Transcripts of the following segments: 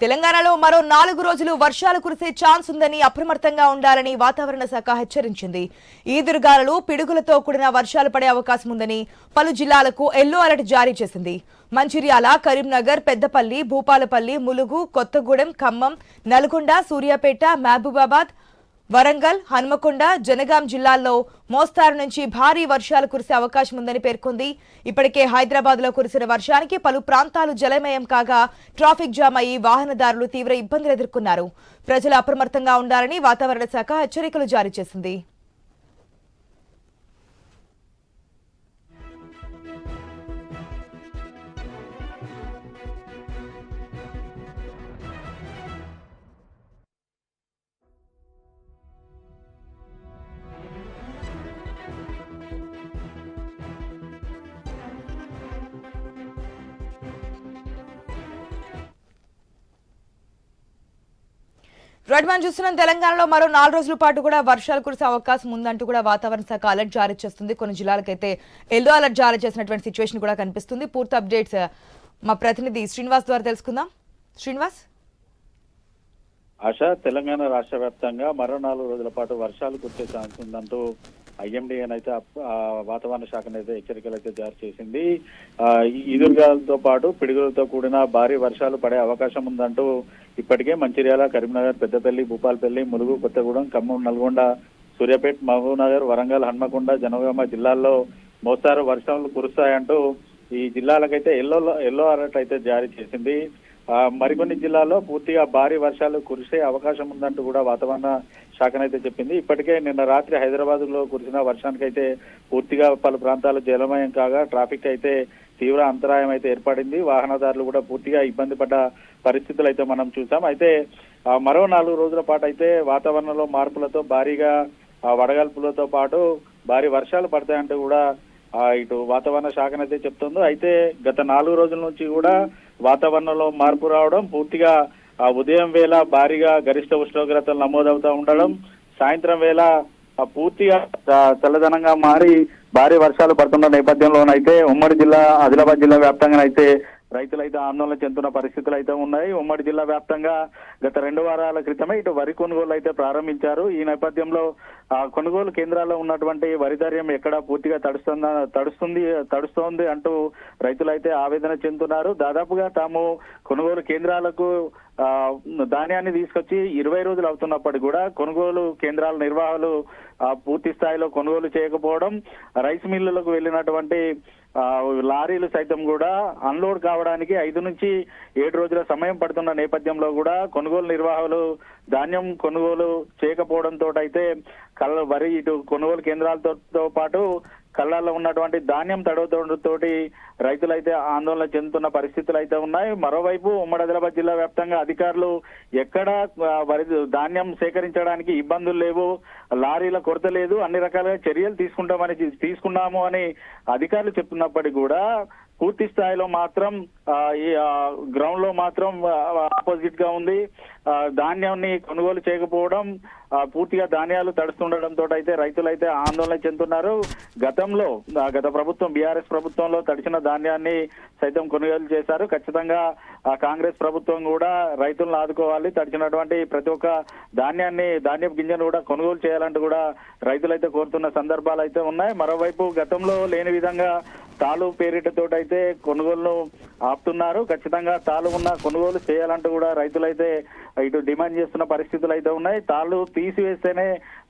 తెలంగాణలో మరో నాలుగు రోజులు వర్షాలు కురిసే ఛాన్స్ ఉందని అప్రమత్తంగా ఉండాలని వాతావరణ శాఖ హెచ్చరించింది. ఈదురుగాలులు పిడుగులతో కూడిన వర్షాలు పడే అవకాశం ఉందని పలు జిల్లాలకు ఎల్లో అలర్ట్ జారీ చేసింది. మంచిర్యాల కరీంనగర్ పెద్దపల్లి భూపాలపల్లి ములుగు కొత్తగూడెం ఖమ్మం నల్గొండ సూర్యాపేట మహబూబాబాద్ వరంగల్ హన్మకొండ జనగాం జిల్లాల్లో మోస్తారు నుంచి భారీ వర్షాలు కురిసే అవకాశం ఉందని పేర్కొంది. ఇప్పటికే హైదరాబాద్లో కురిసిన వర్షానికి పలు ప్రాంతాలు జలమయం కాగా ట్రాఫిక్ జామ్ అయ్యి వాహనదారులు తీవ్ర ఇబ్బందులు ఎదుర్కొన్నారు. ప్రజలు అప్రమత్తంగా ఉండాలని వాతావరణ శాఖ హెచ్చరికలు జారీ చేసింది. రైట్ మనం చూస్తున్నాం. తెలంగాణలో మరో నాలుగు రోజుల పాటు కూడా వర్షాలు కురిసే అవకాశం ఉందంటూ కూడా వాతావరణ శాఖ అలర్ట్ జారీ చేస్తుంది. కొన్ని జిల్లాలకైతే ఎల్లో అలర్ట్ జారీ చేసినటువంటి సిచ్యువేషన్ కూడా కనిపిస్తుంది. పూర్తి అప్డేట్స్ uh, మా ప్రతినిధి శ్రీనివాస్ ద్వారా తెలుసుకుందాం. శ్రీనివాస్? ఆశ తెలంగాణ రాష్ట్ర వ్యాప్తంగా మరో నాలుగు రోజుల పాటు వర్షాలు కురిసే ఛాన్స్ ఉందంటూ ఐఎండీ అయితే వాతావరణ శాఖ అయితే హెచ్చరికలు అయితే జారీ చేసింది. ఈదురుగాలతో పాటు పిడుగులతో కూడిన భారీ వర్షాలు పడే అవకాశం ఉందంటూ ఇప్పటికే మంచిర్యాల కరీంనగర్ పెద్దపల్లి భూపాలపల్లి ములుగు కొత్తగూడెం ఖమ్మం నల్గొండ సూర్యాపేట మహబూబ్నగర్ వరంగల్ హన్మకొండ జనగామ జిల్లాల్లో మోస్తారు వర్షాలు కురుస్తాయంటూ ఈ జిల్లాలకైతే ఎల్లో ఎల్లో అలర్ట్ అయితే జారీ చేసింది. మరికొన్ని జిల్లాల్లో పూర్తిగా భారీ వర్షాలు కురిసే అవకాశం ఉందంటూ కూడా వాతావరణ శాఖనైతే చెప్పింది. ఇప్పటికే నిన్న రాత్రి హైదరాబాద్లో కురిసిన వర్షానికైతే పూర్తిగా పలు ప్రాంతాలు జలమయం కాగా ట్రాఫిక్ అయితే తీవ్ర అంతరాయం అయితే ఏర్పడింది. వాహనదారులు కూడా పూర్తిగా ఇబ్బంది పడ్డ పరిస్థితులు అయితే మనం చూసాం. అయితే మరో నాలుగు రోజుల పాటు అయితే వాతావరణంలో మార్పులతో భారీగా వడగల్పులతో పాటు భారీ వర్షాలు పడతాయంటూ కూడా ఇటు వాతావరణ శాఖనైతే చెప్తుందో. అయితే గత నాలుగు రోజుల నుంచి కూడా వాతావరణంలో మార్పు రావడం పూర్తిగా ఆ ఉదయం వేళ భారీగా గరిష్ట ఉష్ణోగ్రతలు నమోదవుతూ ఉండడం సాయంత్రం వేళ పూర్తిగా చల్లదనంగా మారి భారీ వర్షాలు పడుతున్న నేపథ్యంలోనైతే ఉమ్మడి జిల్లా ఆదిలాబాద్ జిల్లా వ్యాప్తంగానైతే రైతులు అయితే ఆందోళన చెందుతున్న పరిస్థితులు అయితే ఉన్నాయి. ఉమ్మడి జిల్లా వ్యాప్తంగా గత రెండు వారాల క్రితమే ఇటు వరి కొనుగోలు అయితే ప్రారంభించారు. ఈ నేపథ్యంలో ఆ కొనుగోలు కేంద్రాల్లో ఉన్నటువంటి వరి ధాన్యం ఎక్కడ పూర్తిగా తడుస్తుందా తడుస్తుంది తడుస్తోంది అంటూ రైతులు అయితే ఆవేదన చెందుతున్నారు. దాదాపుగా తాము కొనుగోలు కేంద్రాలకు ధాన్యాన్ని తీసుకొచ్చి ఇరవై రోజులు అవుతున్నప్పటికీ కూడా కొనుగోలు కేంద్రాల నిర్వాహకులు పూర్తి స్థాయిలో కొనుగోలు చేయకపోవడం రైస్ మిల్లులకు వెళ్ళినటువంటి లారీలు సైతం కూడా అన్లోడ్ కావడానికి ఐదు నుంచి ఏడు రోజుల సమయం పడుతున్న నేపథ్యంలో కూడా కొనుగోలు నిర్వాహకులు ధాన్యం కొనుగోలు చేయకపోవడంతో అయితే కళ్ళ వరి ఇటు కొనుగోలు కేంద్రాలతో పాటు కళ్ళల్లో ఉన్నటువంటి ధాన్యం తడవతోటి రైతులైతే ఆందోళన చెందుతున్న పరిస్థితులు అయితే ఉన్నాయి. మరోవైపు ఉమ్మడి ఆదిలాబాద్ జిల్లా వ్యాప్తంగా అధికారులు ఎక్కడ వరి ధాన్యం సేకరించడానికి ఇబ్బందులు లేవు లారీల కొరత లేదు అన్ని రకాలుగా చర్యలు తీసుకుంటామని తీసుకున్నాము అని అధికారులు చెప్తున్నప్పటికీ కూడా పూర్తి స్థాయిలో మాత్రం ఈ గ్రౌండ్లో మాత్రం ఆపోజిట్గా ఉంది. ధాన్యాన్ని కొనుగోలు చేయకపోవడం పూర్తిగా ధాన్యాలు తడుస్తుండడంతో అయితే రైతులైతే ఆందోళన చెందుతున్నారు. గతంలో గత ప్రభుత్వం బీఆర్ఎస్ ప్రభుత్వంలో తడిచిన ధాన్యాన్ని సైతం కొనుగోలు చేశారు. ఖచ్చితంగా కాంగ్రెస్ ప్రభుత్వం కూడా రైతులను ఆదుకోవాలి. తడిచినటువంటి ప్రతి ఒక్క ధాన్యాన్ని ధాన్యపు గింజను కూడా కొనుగోలు చేయాలంటూ కూడా రైతులైతే కోరుతున్న సందర్భాలు అయితే ఉన్నాయి. మరోవైపు గతంలో లేని విధంగా తాలు అయితే కొనుగోలు ఆపుతున్నారు. ఖచ్చితంగా తాళ్ళు ఉన్న కొనుగోలు చేయాలంటూ కూడా రైతులైతే ఇటు డిమాండ్ చేస్తున్న పరిస్థితులు అయితే ఉన్నాయి. తాళ్ళు తీసివేస్తేనే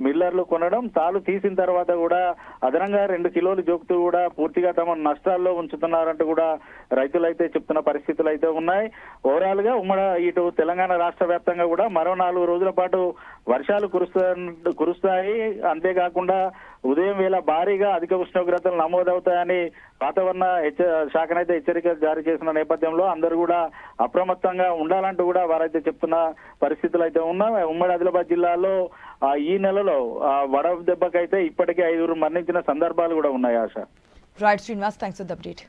మిల్లర్లు కొనడం తాళ్ళు తీసిన తర్వాత కూడా అదనంగా రెండు కిలోలు జోకుతూ కూడా పూర్తిగా తమ నష్టాల్లో ఉంచుతున్నారంటూ కూడా రైతులైతే చెప్తున్న పరిస్థితులు అయితే ఉన్నాయి. ఓవరాల్గా ఉమ్మడి ఇటు తెలంగాణ రాష్ట్ర వ్యాప్తంగా కూడా మరో నాలుగు రోజుల పాటు వర్షాలు కురుస్తా కురుస్తాయి. అంతేకాకుండా ఉదయం వేళ భారీగా అధిక ఉష్ణోగ్రతలు నమోదవుతాయని వాతావరణ శాఖనైతే హెచ్చరిక జారీ చేసిన నేపథ్యంలో అందరూ కూడా అప్రమత్తంగా ఉండాలంటూ కూడా వారైతే చెప్తున్న పరిస్థితులు అయితే ఉన్నా ఉమ్మడి ఆదిలాబాద్ జిల్లాలో ఈ నెలలో వడ దెబ్బకైతే ఇప్పటికే ఐదుగురు మరణించిన సందర్భాలు కూడా ఉన్నాయి ఆశ. Right Srinivas thanks for the update